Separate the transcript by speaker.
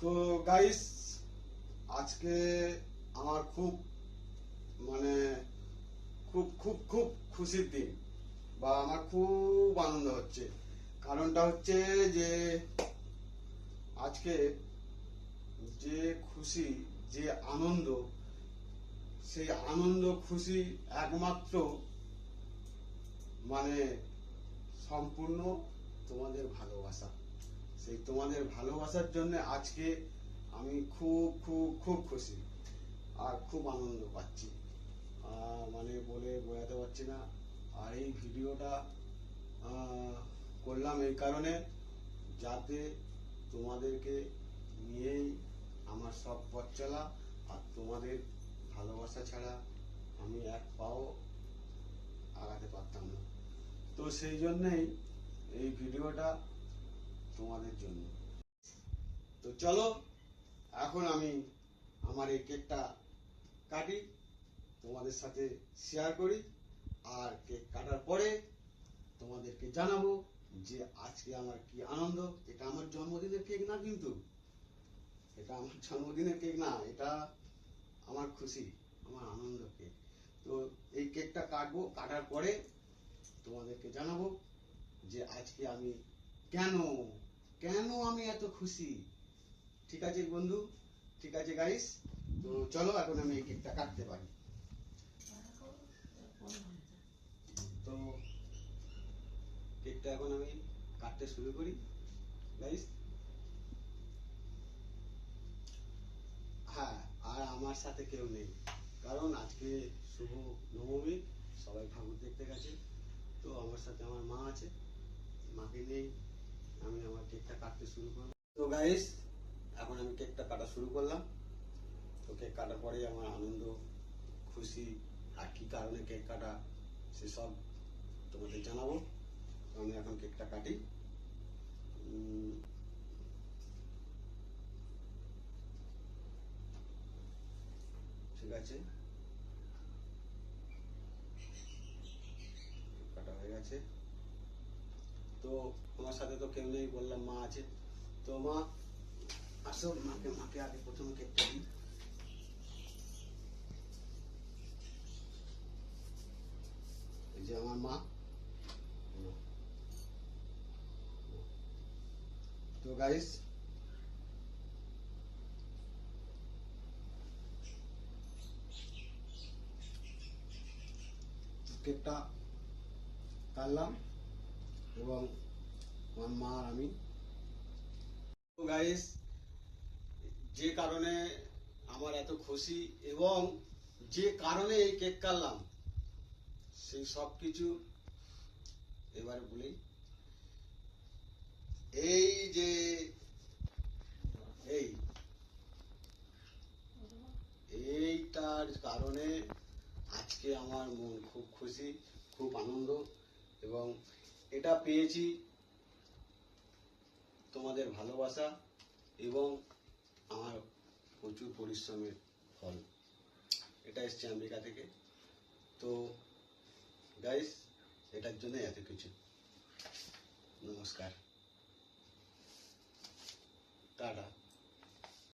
Speaker 1: তো গাইস আজকে আমার খুব মানে খুব খুব খুব খুশির দিন বা আমার খুব আনন্দ হচ্ছে। কারণটা হচ্ছে যে আজকে যে খুশি, যে আনন্দ, সেই আনন্দ খুশি একমাত্র মানে সম্পূর্ণ তোমাদের ভালোবাসা। সেই তোমাদের ভালোবাসার জন্য আজকে আমি খুব খুব খুব খুশি আর খুব আনন্দ পাচ্ছি। মানে বলে বোঝাতে পারছি না। আর এই ভিডিওটা করলাম এই কারণে যাতে তোমাদেরকে নিয়েই আমার সব পথ চলা আর তোমাদের ভালোবাসা ছাড়া আমি এক পাও আগাতে পারতাম না। তো সেই জন্যই এই ভিডিওটা তোমাদের জন্য। তো চলো, এখন আমি আমার এই কেকটা কাটি, তোমাদের সাথে শেয়ার করি, আর কেক কাটার পরে তোমাদেরকে জানাব যে আজকে আমার কি আনন্দ। এটা আমার জন্মদিনের কেক না কিন্তু? এটা আমার জন্মদিনের কেক না, এটা আমার খুশি, আমার আনন্দ কেক। তো এই কেকটা কাটবো, কাটার পরে তোমাদেরকে জানাব যে আজকে আমি কেন কেন আমি এত খুশি? ঠিক আছে বন্ধু, ঠিক আছে গাইস তো চলো এখন আমি এই কেকটা কাটতে পারি। তো কেকটা এখন আমি কাটতে শুরু করি। গাইস হ্যাঁ আর আমার সাথে কেউ নেই। কারণ আজকে শুভ নবমী, সবাই ঠাকুর দেখতে গেছে। তো আমার সাথে আমার মা আছে, মাকে নেই আমি আমার কেকটা কাটতে শুরু করব তো গাইস এখন আমি কেকটা কাটা শুরু করলাম। তো কেক কাটার পরেই আমার আনন্দ, খুশি, আর কি কারণে কেক কাটা সেসব তোমাদের জানাব। আমি এখন কেকটা কাটি। ঠিক আছে। কাটা হয়ে গেছে। তো আমার সাথে তো কেউ নেই বললাম মা আছে। তো মা, আসো, মাকে মাকে আগে প্রথমে কেকটা দিই। যে আমার মা। তো গাইস কেকটা কাটলাম। এবং আমার মা আর আমি গাইস যে কারণে আমার এত খুশি এবং যে কারণে এই কেক কাটলাম, সেই সব কিছু এবারে বলি। এই যে, এই, এইটার কারণে আজকে আমার মন খুব খুশি, খুব আনন্দ এবং এটা পেয়েছি তোমাদের ভালোবাসা এবং আমার প্রচুর পরিশ্রমের ফল। এটা এসছে আমেরিকা থেকে। তো গাইস এটার জন্য এত কিছু। নমস্কার। টাটা।